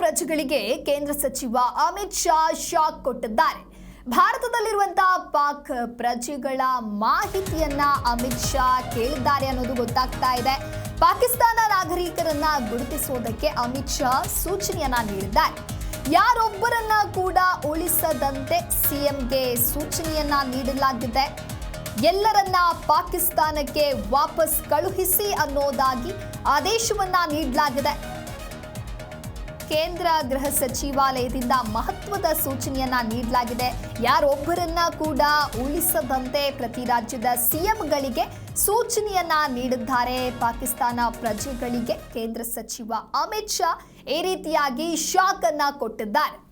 ಪ್ರಜೆಗಳಿಗೆ ಕೇಂದ್ರ ಸಚಿವ ಅಮಿತ್ ಶಾ ಶಾಕ್ ಕೊಟ್ಟಿದ್ದಾರೆ. ಭಾರತದಲ್ಲಿರುವಂತಹ ಪಾಕ್ ಪ್ರಜೆಗಳ ಮಾಹಿತಿಯನ್ನ ಅಮಿತ್ ಶಾ ಕೇಳಿದ್ದಾರೆ ಅನ್ನೋದು ಗೊತ್ತಾಗ್ತಾ ಇದೆ. ಪಾಕಿಸ್ತಾನ ನಾಗರಿಕರನ್ನ ಗುರುತಿಸುವುದಕ್ಕೆ ಅಮಿತ್ ಶಾ ಸೂಚನೆಯನ್ನ ನೀಡಿದ್ದಾರೆ. ಯಾರೊಬ್ಬರನ್ನ ಕೂಡ ಉಳಿಸದಂತೆ ಸಿಎಂಗೆ ಸೂಚನೆಯನ್ನ ನೀಡಲಾಗಿದೆ. ಎಲ್ಲರನ್ನ ಪಾಕಿಸ್ತಾನಕ್ಕೆ ವಾಪಸ್ ಕಳುಹಿಸಿ ಅನ್ನೋದಾಗಿ ಆದೇಶವನ್ನ ನೀಡಲಾಗಿದೆ. ಕೇಂದ್ರ ಗೃಹ ಸಚಿವಾಲಯದಿಂದ ಮಹತ್ವದ ಸೂಚನೆಯನ್ನ ನೀಡಲಾಗಿದೆ. ಯಾರೊಬ್ಬರನ್ನ ಕೂಡ ಉಳಿಸದಂತೆ ಪ್ರತಿ ರಾಜ್ಯದ ಸಿಎಂಗಳಿಗೆ ಸೂಚನೆಯನ್ನ ನೀಡಿದ್ದಾರೆ. ಪಾಕಿಸ್ತಾನ ಪ್ರಜೆಗಳಿಗೆ ಕೇಂದ್ರ ಸಚಿವ ಅಮಿತ್ ಶಾ ಈ ರೀತಿಯಾಗಿ ಶಾಕ್ ಅನ್ನ ಕೊಟ್ಟಿದ್ದಾರೆ.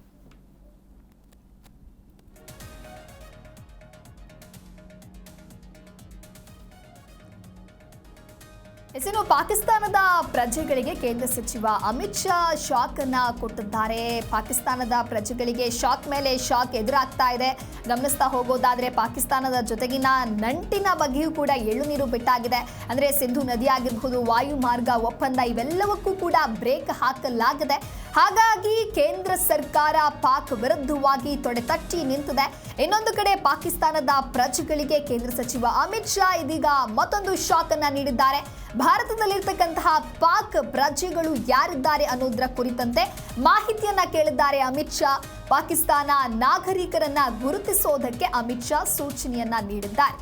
ಇನ್ನು ಪಾಕಿಸ್ತಾನದ ಪ್ರಜೆಗಳಿಗೆ ಕೇಂದ್ರ ಸಚಿವ ಅಮಿತ್ ಶಾ ಶಾಕ್ ಅನ್ನ ಕೊಟ್ಟಿದ್ದಾರೆ. ಪಾಕಿಸ್ತಾನದ ಪ್ರಜೆಗಳಿಗೆ ಶಾಕ್ ಮೇಲೆ ಶಾಕ್ ಎದುರಾಗ್ತಾ ಇದೆ. ಗಮನಿಸ್ತಾ ಹೋಗೋದಾದ್ರೆ ಪಾಕಿಸ್ತಾನದ ಜೊತೆಗಿನ ನಂಟಿನ ಬಗ್ಗೆಯೂ ಕೂಡ ಎಳ್ಳು ನೀರು ಬಿಟ್ಟಾಗಿದೆ. ಅಂದ್ರೆ ಸಿಂಧು ನದಿ ಆಗಿರಬಹುದು ವಾಯು ಮಾರ್ಗ ಒಪ್ಪಂದ ಇವೆಲ್ಲವಕ್ಕೂ ಕೂಡ ಬ್ರೇಕ್ ಹಾಕಲಾಗಿದೆ. ಹಾಗಾಗಿ ಕೇಂದ್ರ ಸರ್ಕಾರ ಪಾಕ್ ವಿರುದ್ಧವಾಗಿ ತೊಡೆತಟ್ಟಿ ನಿಂತಿದೆ. ಇನ್ನೊಂದು ಕಡೆ ಪಾಕಿಸ್ತಾನದ ಪ್ರಜೆಗಳಿಗೆ ಕೇಂದ್ರ ಸಚಿವ ಅಮಿತ್ ಶಾ ಇದೀಗ ಮತ್ತೊಂದು ಶಾಕ್ ಅನ್ನ ನೀಡಿದ್ದಾರೆ. ಭಾರತದಲ್ಲಿರ್ತಕ್ಕಂತಹ ಪಾಕ್ ಪ್ರಜೆಗಳು ಯಾರಿದ್ದಾರೆ ಅನ್ನೋದರ ಕುರಿತಂತೆ ಮಾಹಿತಿಯನ್ನ ಕೇಳಿದ್ದಾರೆ ಅಮಿತ್ ಶಾ. ಪಾಕಿಸ್ತಾನ ನಾಗರಿಕರನ್ನ ಗುರುತಿಸೋದಕ್ಕೆ ಅಮಿತ್ ಶಾ ಸೂಚನೆಯನ್ನ ನೀಡಿದ್ದಾರೆ.